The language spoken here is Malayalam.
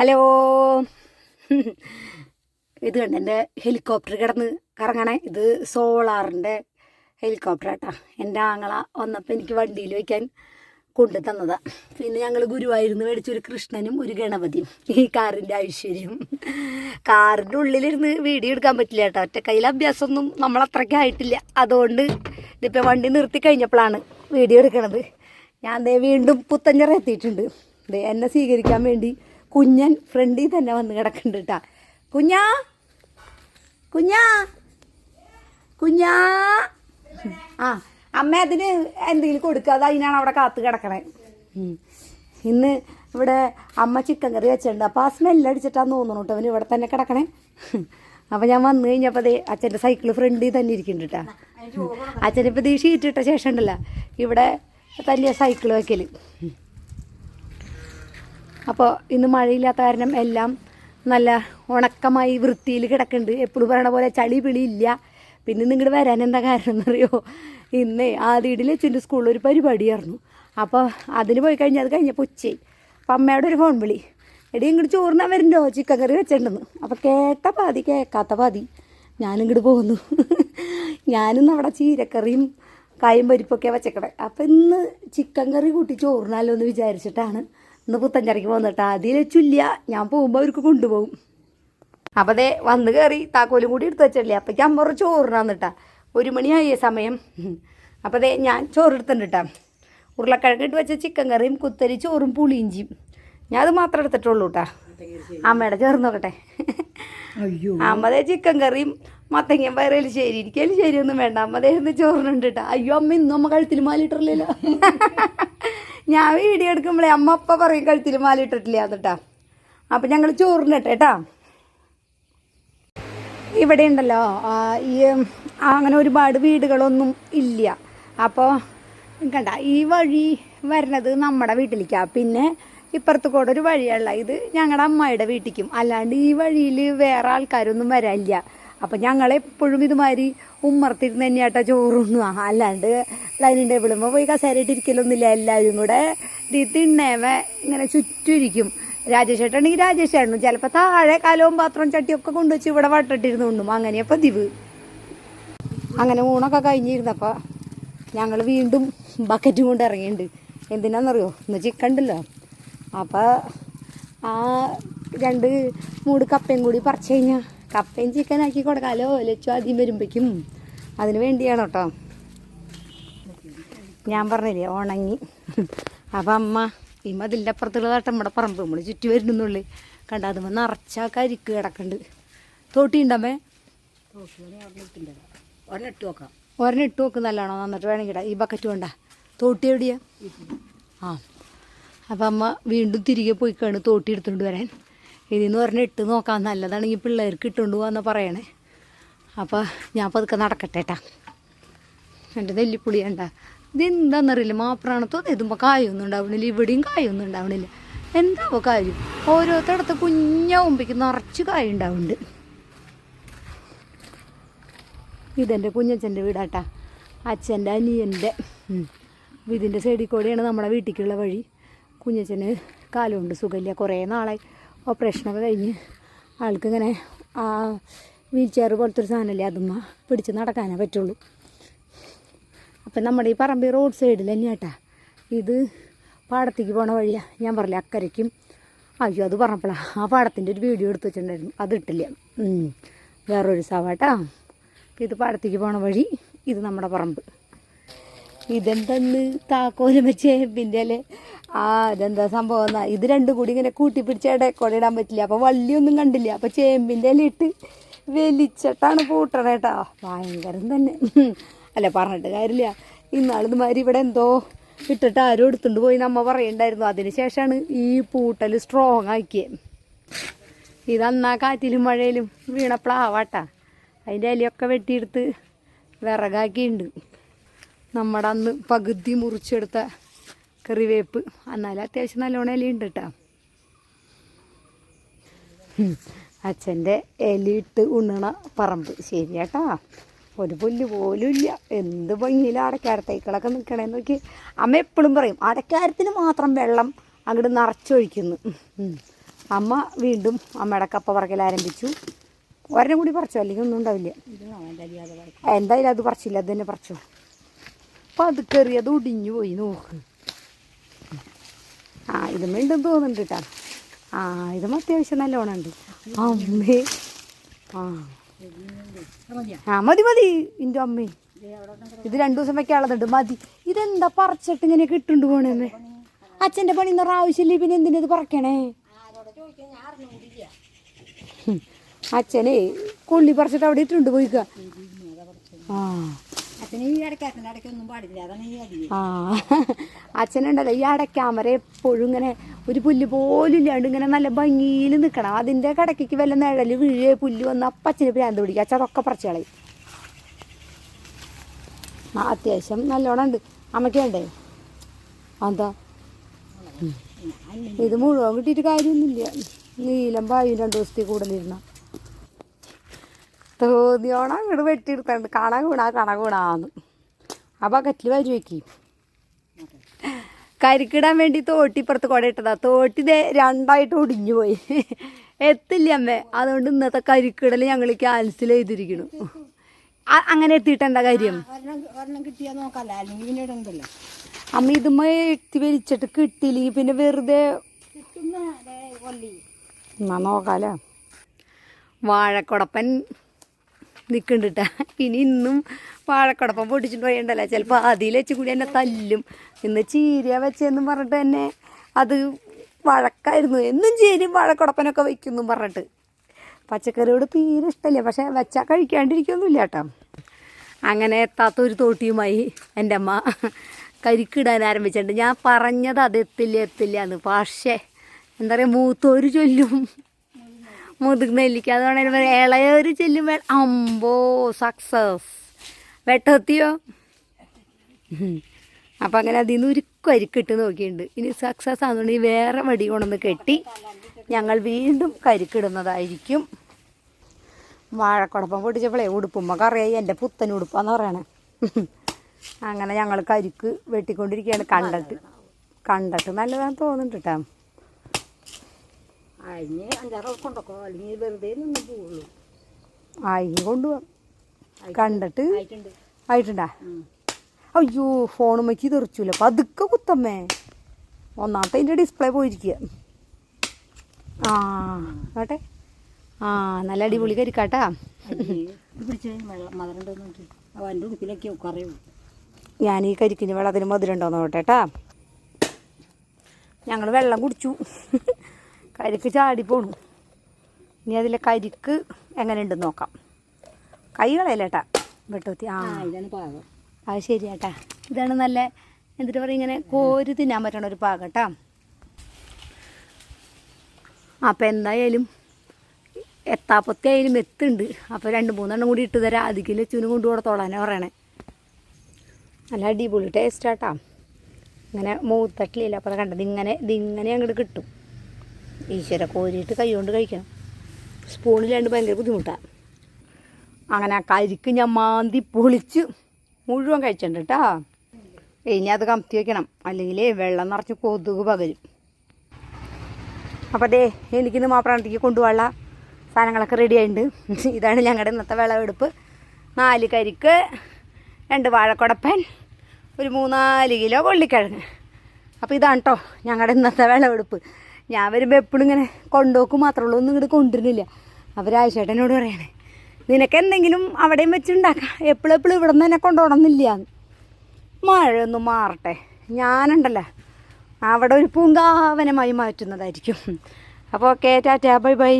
ഹലോ. ഇത് കണ്ട എന്റെ ഹെലികോപ്റ്റർ കിടന്ന് കറങ്ങണേ. ഇത് സോളാറിന്റെ ഹെലികോപ്റ്റർ ആട്ടാ. എന്റെ ആങ്ങള വന്നപ്പോൾ എനിക്ക് വണ്ടിയിൽ വയ്ക്കാൻ കൊണ്ടു തന്നതാ. പിന്നെ ഞങ്ങൾ ഗുരുവായൂരിന്ന് മേടിച്ചൊരു കൃഷ്ണനും ഒരു ഗണപതിയും ഈ കാറിന്റെ ഐശ്വര്യം. കാറിന്റെ ഉള്ളിലിരുന്ന് വീഡിയോ എടുക്കാൻ പറ്റില്ല കേട്ടോ. ഒറ്റ കയ്യിൽ അഭ്യാസമൊന്നും നമ്മൾ അത്രയ്ക്ക് ആയിട്ടില്ല. അതുകൊണ്ട് ഇതിപ്പോൾ വണ്ടി നിർത്തി കഴിഞ്ഞപ്പോഴാണ് വീഡിയോ എടുക്കണത്. ഞാൻ ദേ വീണ്ടും പുത്തഞ്ചിറ എത്തിയിട്ടുണ്ട്. ദേ എന്നെ സ്വീകരിക്കാൻ വേണ്ടി കുഞ്ഞൻ ഫ്രണ്ടിൽ തന്നെ വന്ന് കിടക്കുന്നുണ്ട് കേട്ടാ കുഞ്ഞാ? കുഞ്ഞാ? കുഞ്ഞാ? ആ അമ്മ അതിന് എന്തെങ്കിലും കൊടുക്കുക അത് അതിനാണ് അവിടെ കാത്ത് കിടക്കണേ. ഇന്ന് ഇവിടെ അമ്മ ചിക്കൻ കറി വെച്ചിട്ടുണ്ട്. അപ്പോൾ ആ സ്മെല്ല് അടിച്ചിട്ടാന്ന് തോന്നുന്നു കേട്ടോ അവന് ഇവിടെ തന്നെ കിടക്കണേ. അപ്പോൾ ഞാൻ വന്നു കഴിഞ്ഞപ്പോൾ ദേ അച്ഛന്റെ സൈക്കിൾ ഫ്രണ്ടിൽ തന്നെ ഇരിക്കുന്നുണ്ട് കേട്ടോ അച്ഛനിപ്പോൾ ദീ ഷീറ്റ് ഇട്ട ശേഷം ഉണ്ടല്ലോ. ഇവിടെ തന്നെ സൈക്കിൾ വയ്ക്കൽ അപ്പോൾ ഇന്ന് മഴയില്ലാത്ത കാരണം എല്ലാം നല്ല ഉണക്കമായി വൃത്തിയിൽ കിടക്കുന്നുണ്ട്. എപ്പോഴും പറയണ പോലെ ചളി പിളിയില്ല പിന്നെ നിങ്ങളുടെ വരാൻ എന്താ കാരണം എന്നറിയോ? ഇന്നേ ആദ്യയിടിൽ അച്ഛന്റെ സ്കൂളിൽ ഒരു പരിപാടിയായിരുന്നു. അപ്പോൾ അതിന് പോയി കഴിഞ്ഞാൽ അത് കഴിഞ്ഞപ്പോൾ ഉച്ചയായി. അപ്പം അമ്മയുടെ ഒരു ഫോൺ വിളി. എടി ഇങ്ങോട്ട് ചോറിനാൻ വരുന്നുണ്ടോ ചിക്കൻ കറി വെച്ചിട്ടുണ്ടെന്ന്. അപ്പോൾ കേട്ട പാതി കേൾക്കാത്ത പാതി ഞാനിങ്ങോട്ട് പോകുന്നു ഞാനിന്ന് അവിടെ ചീരക്കറിയും കായും പരിപ്പൊക്കെ വെച്ചേക്കണേ. അപ്പം ഇന്ന് ചിക്കൻ കറി കൂട്ടി ചോറിനാലോ എന്ന് വിചാരിച്ചിട്ടാണ്. ഇന്ന് പുത്തഞ്ചരയ്ക്ക് പോന്നിട്ടാ അതിൽ ചുല്ല ഞാൻ പോകുമ്പോൾ അവർക്ക് കൊണ്ടുപോകും. അപ്പം ദേ വന്ന് കയറി താക്കോലും കൂടി എടുത്ത് വെച്ചല്ലേ അപ്പം അമ്മറ ചോറിനാന്നിട്ടാ. ഒരു മണിയായ സമയം. അപ്പം ദേ ഞാൻ ചോറ് എടുത്തിട്ടുണ്ട് കേട്ടാ ഉരുളക്കിഴങ്ങ് ഇട്ട് വെച്ച ചിക്കൻ കറിയും കുത്തരി ചോറും പുളിയിഞ്ചിയും ഞാൻ അത് മാത്രം എടുത്തിട്ടുള്ളൂ കേട്ടാ അമ്മയുടെ ചേർന്ന് നോക്കട്ടെ. അമ്മതേ ചിക്കൻ കറിയും മത്തങ്ങയും വയറേലും ശരി. ഇരിക്കലും ശരിയൊന്നും വേണ്ട. അമ്മതേ ഇരുന്ന് ചോറിനുണ്ട് കേട്ടാ അയ്യോ അമ്മ ഇന്നും അമ്മ കഴുത്തിൽ മാലിട്ടില്ലല്ലോ ഞാൻ വീഡിയോ എടുക്കുമ്പോഴേ അമ്മ അപ്പ പറയും കഴുത്തിൽ മാലിട്ടിട്ടില്ല എന്നിട്ടാ അപ്പം ഞങ്ങൾ ചോറിനിട്ടെ കേട്ടാ ഇവിടെ ഉണ്ടല്ലോ ഈ അങ്ങനെ ഒരുപാട് വീടുകളൊന്നും ഇല്ല. അപ്പോൾ കണ്ട ഈ വഴി വരുന്നത് നമ്മുടെ വീട്ടിലേക്കാണ് പിന്നെ ഇപ്പുറത്ത് കൂടെ ഒരു വഴിയുള്ള ഇത് ഞങ്ങളുടെ അമ്മയുടെ വീട്ടിലേക്കും അല്ലാണ്ട് ഈ വഴിയിൽ വേറെ ആൾക്കാരൊന്നും വരാനില്ല. അപ്പം ഞങ്ങളെപ്പോഴും ഇതുമാതിരി ഉമ്മർത്തിരുന്ന് തന്നെയാട്ടാ ചോറുന്നു അല്ലാണ്ട് ഡൈനിങ് ടേബിളുമ്പോൾ പോയി കസേരയിട്ടിരിക്കലൊന്നുമില്ല എല്ലാവരും കൂടെ ഈ തിണ്ണേവ ഇങ്ങനെ ചുറ്റും രാജേഷേട്ടാണെങ്കിൽ ചേട്ടനാണെങ്കിൽ രാജേഷ് ചേട്ടനും ചിലപ്പോൾ താഴെ കലവും പാത്രവും ചട്ടിയൊക്കെ കൊണ്ടുവച്ച് ഇവിടെ വട്ടിട്ടിരുന്ന് ഉണ്ണും. അങ്ങനെ പതിവ്. അങ്ങനെ ഊണൊക്കെ കഴിഞ്ഞിരുന്നപ്പോൾ ഞങ്ങൾ വീണ്ടും ബക്കറ്റും കൊണ്ട് ഇറങ്ങിയിട്ടുണ്ട്. എന്തിനാണെന്നറിയോ ഇന്ന് ചിക്കൻ ഉണ്ടല്ലോ. അപ്പോൾ ആ രണ്ട് മൂട് കപ്പയും കൂടി പറിച്ചു കഴിഞ്ഞാൽ കപ്പയും ചിക്കൻ ആക്കി കൊടുക്കാമല്ലോ ലച്ചു ആദ്യം വരുമ്പോഴേക്കും അതിന് വേണ്ടിയാണ് കേട്ടോ. ഞാൻ പറഞ്ഞില്ലേ ഉണങ്ങി. അപ്പം അമ്മ ഇമ്മ അതിന്റെ അപ്പുറത്തുള്ള തട്ടം നമ്മുടെ പറമ്പ് നമ്മൾ ചുറ്റി വരുന്നുള്ളു. കണ്ട അതുമ്പോൾ നിറച്ച കരിക്ക് കിടക്കുന്നുണ്ട് തോട്ടി ഉണ്ടമ്മേ ഒരെണ്ണിട്ട് നോക്കാം ഒരെണ്ണിട്ട് നോക്ക് നല്ലതാണോ നന്നിട്ട് വേണമെങ്കിൽ ഈ ബക്കറ്റ് കൊണ്ടാ തോട്ടി എവിടെയാ? ആ. അപ്പം അമ്മ വീണ്ടും തിരികെ പോയിക്കാണ് തോട്ടി എടുത്തുകൊണ്ട് വരാൻ. ഇതിൽ പറഞ്ഞ് ഇട്ട് നോക്കാം ഈ പിള്ളേർക്ക് ഇട്ടുകൊണ്ട് പോകാമെന്ന് പറയണേ. അപ്പോൾ ഞാൻ പതുക്കെ നടക്കട്ടെ ഏട്ടാ എന്റെ നെല്ലിപ്പുളി കണ്ട. ഇതെന്താണെന്നറിയില്ല മാപ്രാണത്തോ എഴുതുമ്പോൾ കായൊന്നും ഉണ്ടാവണില്ല ഇവിടെയും കായൊന്നും ഉണ്ടാവണില്ല. എന്താവോ കാര്യം? ഓരോരുത്തടത്ത് കുഞ്ഞാവുമ്പേക്ക് നിറച്ച് കായ ഉണ്ടാവുന്നുണ്ട്. ഇതെന്റെ കുഞ്ഞച്ഛന്റെ വീടാട്ടാ. അച്ഛന്റെ അനിയന്റെ ഇതിന്റെ സൈഡിൽ കൂടെയാണ് നമ്മുടെ വീട്ടിലേക്കുള്ള വഴി. കുഞ്ഞച്ഛന് കാലുകൊണ്ട് സുഖമില്ല. കുറേ നാളായി. ഓപ്പറേഷനൊക്കെ കഴിഞ്ഞ് ആൾക്കിങ്ങനെ ആ വീൽ ചെയർ പോലത്തെ ഒരു സാധനമല്ലേ അതുമ്മ പിടിച്ച് നടക്കാനേ പറ്റുള്ളൂ. അപ്പം നമ്മുടെ ഈ പറമ്പ് റോഡ് സൈഡിൽ തന്നെയാട്ടാ ഇത് പാടത്തേക്ക് പോണ വഴിയാണ് ഞാൻ പറഞ്ഞില്ല അക്കരയ്ക്കും. അയ്യോ അത് പറഞ്ഞപ്പോഴാണ് ആ പാടത്തിന്റെ ഒരു വീഡിയോ എടുത്ത് വെച്ചിട്ടുണ്ടായിരുന്നു. അത് ഇട്ടില്ല. വേറൊരു സവാട്ടാ ഇത് പാടത്തേക്ക് പോണ വഴി ഇത് നമ്മുടെ പറമ്പ്. ഇതെന്തെന്ന് താക്കോലും പിന്നെ അല്ലേ? ആ ഇതെന്താ സംഭവം എന്നാ? ഇത് രണ്ടും കൂടി ഇങ്ങനെ കൂട്ടി പിടിച്ച് ഇടയ്ക്കൂടെ പറ്റില്ല. അപ്പോൾ വള്ളിയൊന്നും കണ്ടില്ല. അപ്പോൾ ചേമ്പിന്റെ ഇല ഇട്ട് വലിച്ചിട്ടാണ് പൂട്ടണേട്ടാ ഭയങ്കരം തന്നെ. അല്ല പറഞ്ഞിട്ട് കാര്യമില്ല. ഇന്നാളിത് മാതിരി ഇവിടെ എന്തോ ഇട്ടിട്ട് ആരും എടുത്തുകൊണ്ട് പോയി നമ്മ പറയണ്ടായിരുന്നു. അതിന് ശേഷമാണ് ഈ പൂട്ടൽ സ്ട്രോങ് ആക്കിയത് ഇതന്നാ കാറ്റിലും മഴയിലും വീണ അതിന്റെ ഇലയൊക്കെ വെട്ടിയെടുത്ത് വിറകാക്കിയിട്ടുണ്ട് നമ്മുടെ അന്ന് പകുതി മുറിച്ചെടുത്ത കറിവേപ്പ്. എന്നാലും അത്യാവശ്യം നല്ലോണം ഇലയുണ്ട് കേട്ടോ അച്ഛന്റെ ഇലയിട്ട് ഉണ്ണണ പറമ്പ്. ശരിയാട്ടാ. ഒരു പുല്ല് പോലും ഇല്ല. എന്ത് ഭംഗിയിലും അടക്കാരത്തേക്കളൊക്കെ നിൽക്കണേന്ന് നോക്കി. അമ്മ എപ്പോഴും പറയും അടക്കാരത്തിന് മാത്രം വെള്ളം അങ്ങോട്ട് നിറച്ചൊഴിക്കുന്നു. അമ്മ വീണ്ടും അമ്മയുടെ കപ്പ പറക്കൽ ആരംഭിച്ചു. ഒരെണ്ണം കൂടി പറിച്ചു? അല്ലെങ്കിൽ ഒന്നും ഉണ്ടാവില്ല. എന്തായാലും അത് പറിച്ചില്ല. അത് തന്നെ പറിച്ചു? അപ്പം അത് കയറി അത് ഒടിഞ്ഞു പോയി. നോക്ക്. ആ ഇത് വീണ്ടും തോന്നുന്നുണ്ട് കേട്ടോ ആ ഇതും അത്യാവശ്യം നല്ലോണം ഉണ്ട് അമ്മേ. ആ. മതി മതി എന്റെ അമ്മേ. ഇത് രണ്ടു ദിവസം വെക്കാനുള്ളതുണ്ട്. മതി. ഇതെന്താ പറിച്ചിട്ട് ഇങ്ങനെ കിട്ടുണ്ട് പോണേമ്മേ അച്ഛന്റെ പണി നിറ ആവശ്യമില്ല പിന്നെ എന്തിനാ ഇത് പറിക്കണേ? അച്ഛനെ കൊള്ളി പറിച്ചിട്ട് അവിടെ ഇട്ടുണ്ട് പോയിക്ക. ആ. അച്ഛന് ഈ ഇടയ്ക്കാക്കന്റെ ഇടയ്ക്കൊന്നും പാടില്ല. അതാണ് ഈ അടി. ആ. അച്ഛനുണ്ടല്ലോ ഈ അടയ്ക്കാമര എപ്പോഴും ഇങ്ങനെ ഒരു പുല്ല് പോലും ഇല്ലാണ്ട് ഇങ്ങനെ നല്ല ഭംഗിയിൽ നിൽക്കണം അതിന്റെ കടക്കയ്ക്ക് വല്ല നിഴൽ വീഴേ പുല്ല് വന്ന് അപ്പച്ചന് ഭ്രാന്ത് പിടിക്കുക അച്ഛൻ അതൊക്കെ പറിച്ച് കളയും. ആ അത്യാവശ്യം നല്ലോണം ഉണ്ട്. അമ്മയ്ക്ക് വേണ്ടേ? എന്താ ഇത് മുഴുവൻ കിട്ടിയിട്ട് കാര്യമൊന്നുമില്ല. നീലം പായും രണ്ടു ദിവസത്തേക്ക് കൂടുതലിരുന്ന തോന്നിയോണം അങ്ങോട്ട് വെട്ടിയെടുത്തുണ്ട് കണ വീണാ കണ വീണാന്ന് ആ ബക്കറ്റിൽ വരി വയ്ക്കി കരിക്കിടാൻ വേണ്ടി തോട്ടി ഇപ്പുറത്ത് കുട ഇട്ടതാ. തോട്ടി രണ്ടായിട്ട് ഒടിഞ്ഞു പോയി. എത്തില്ല അമ്മേ? അതുകൊണ്ട് ഇന്നത്തെ കരിക്കിടൽ ഞങ്ങൾ ക്യാൻസൽ ചെയ്തിരിക്കണു. അങ്ങനെ എത്തിയിട്ട് എന്താ കാര്യം? അമ്മ ഇതുമ്മ എത്തി വലിച്ചിട്ട് കിട്ടിയില്ലെങ്കിൽ പിന്നെ വെറുതെ നോക്കാലോ. വാഴക്കുടപ്പൻ നിൽക്കണ്ടിട്ട ഇനി ഇന്നും വാഴക്കുടപ്പം പൊട്ടിച്ചിട്ട് പോയണ്ടല്ലോ ചിലപ്പോൾ അതിൽ വെച്ച് കൂടി എന്നെ തല്ലും. ഇന്ന് ചീര വെച്ചെന്നും പറഞ്ഞിട്ട് തന്നെ അത് വഴക്കായിരുന്നു. എന്നും ചീരയും വാഴക്കുടപ്പനൊക്കെ വയ്ക്കുന്നു പറഞ്ഞിട്ട്. പച്ചക്കറിയോട് തീരെ ഇഷ്ടമില്ല. പക്ഷേ വെച്ചാൽ കഴിക്കാണ്ടിരിക്കൊന്നുമില്ല കേട്ടോ. അങ്ങനെ എത്താത്ത ഒരു തോട്ടിയുമായി എന്റെ അമ്മ കരിക്കിടാൻ ആരംഭിച്ചിട്ടുണ്ട്. ഞാൻ പറഞ്ഞത് അത് എത്തില്ല എത്തില്ല എന്ന്. പക്ഷേ എന്താ പറയുക മൂത്തോര് ചൊല്ലും. മുതുക് നെല്ലിക്ക അതുകൊണ്ട് പറയാം. ഇളയൊരു ചെല്ലും വേ- അമ്പോ സക്സസ് വെട്ടത്തിയോ? അപ്പം അങ്ങനെ അതിൽ നിന്ന് ഒരു അരിക്കിട്ട് നോക്കിയിട്ടുണ്ട്. ഇനി സക്സസ് ആണെന്നുണ്ടെങ്കിൽ വേറെ വടി കൊണ്ടൊന്ന് കെട്ടി ഞങ്ങൾ വീണ്ടും കരിക്കിടുന്നതായിരിക്കും. വാഴക്കുടപ്പം പൊട്ടിച്ചപ്പോഴേ ഉടുപ്പുമ്മക്ക് കറിയായി. എന്റെ പുത്തൻ ഉടുപ്പാന്ന് പറയണേ. അങ്ങനെ ഞങ്ങൾ കരിക്ക് വെട്ടിക്കൊണ്ടിരിക്കുകയാണ്. കണ്ടിട്ട്. കണ്ടിട്ട് നല്ലതാണെന്ന് തോന്നുന്നുണ്ട് കേട്ടോ. അതിന് അഞ്ചാറ് കൊണ്ടൊക്കെ അല്ലെങ്കിൽ വെറുതെ നിന്ന് പോവുള്ളൂ. ആയി കൊണ്ടുപോവാം കണ്ടിട്ട് ആയിട്ടുണ്ട്. അയ്യോ ഫോൺ വെച്ച് തെറിച്ചില്ല പതുക്കെ കുത്തമ്മേ. ഒന്നാമത്തെ അതിന്റെ ഡിസ്പ്ലേ പോയിരിക്കുക ആ കേട്ടെ ആ നല്ല അടിപൊളി കരിക്കാട്ടാ. ഞാൻ ഈ കരിക്കിന് വെള്ളത്തിന് മധുരം ഉണ്ടോ നോട്ടേട്ടാ ഞങ്ങൾ വെള്ളം കുടിച്ചു. കരിക്ക് പോണു. ഇനി അതിലെ കരിക്ക് എങ്ങനെ ഉണ്ടെന്ന് നോക്കാം. കൈ കളയല്ലേട്ടാ വെട്ടുത്തി ആ ഇതാണ് പാകം. അത് ശരിയാട്ടാ. ഇതാണ് നല്ല എന്നിട്ട് പറയും ഇങ്ങനെ കോരി തിന്നാൻ പറ്റണ ഒരു പാകട്ടാ. അപ്പം എന്തായാലും എത്താപ്പത്തി ആയാലും എത്തുണ്ട്. അപ്പോൾ രണ്ട് മൂന്നെണ്ണം കൂടി ഇട്ട് തരാം. അധികം ലച്ചുവിന് കൊണ്ടു കൊടുത്തോളാനെ പറയണേ. നല്ല അടിപൊളി ടേസ്റ്റാട്ടാ ഇങ്ങനെ മൂത്തട്ടിലില്ല അപ്പോൾ കണ്ടത്. ഇങ്ങനെ ഇതിങ്ങനെ അങ്ങോട്ട് കിട്ടും. ഈശ്വര കോരിയിട്ട് കൈ കൊണ്ട് കഴിക്കണം. സ്പൂണിലാണ്ട് ഭയങ്കര ബുദ്ധിമുട്ടാണ് അങ്ങനെ കരിക്ക് ഞാൻ മാന്തി പൊളിച്ച് മുഴുവൻ കഴിച്ചിട്ടുണ്ട് കേട്ടോ ഇനി അത് കമത്തി വെക്കണം. അല്ലെങ്കിൽ വെള്ളം നിറച്ച് കൊതുക് പകരും. അപ്പോൾ അതേ എനിക്കിന്ന് മാപ്രാണത്തേക്ക് കൊണ്ടുപോകാനുള്ള സാധനങ്ങളൊക്കെ റെഡി ആയിട്ടുണ്ട് ഇതാണ് ഞങ്ങളുടെ ഇന്നത്തെ വിളവെടുപ്പ്. നാല് കരിക്ക് രണ്ട് വാഴക്കുടപ്പൻ ഒരു മൂന്നാൽ കിലോ കൊള്ളിക്കിഴങ്ങ്. അപ്പോൾ ഇതാണ് കേട്ടോ ഞങ്ങളുടെ ഇന്നത്തെ വിളവെടുപ്പ്. ഞാൻ വരുമ്പോൾ എപ്പോഴും ഇങ്ങനെ കൊണ്ടുപോക്കും മാത്രമേ ഉള്ളൂ ഒന്നും ഇങ്ങോട്ട് കൊണ്ടുവരുന്നില്ല. അവർ രാജേട്ടനോട് പറയണേ നിനക്ക് എന്തെങ്കിലും അവിടെയും വെച്ചുണ്ടാക്കാം എപ്പോഴും എപ്പോഴും ഇവിടെ നിന്ന് തന്നെ കൊണ്ടുപോകണമെന്നില്ല. മഴയൊന്നും മാറട്ടെ ഞാനുണ്ടല്ലോ. അവിടെ ഒരു പൂങ്കാവനമായി മാറ്റുന്നതായിരിക്കും. അപ്പോൾ ഓക്കെ ടാറ്റാ ബൈ ബൈ.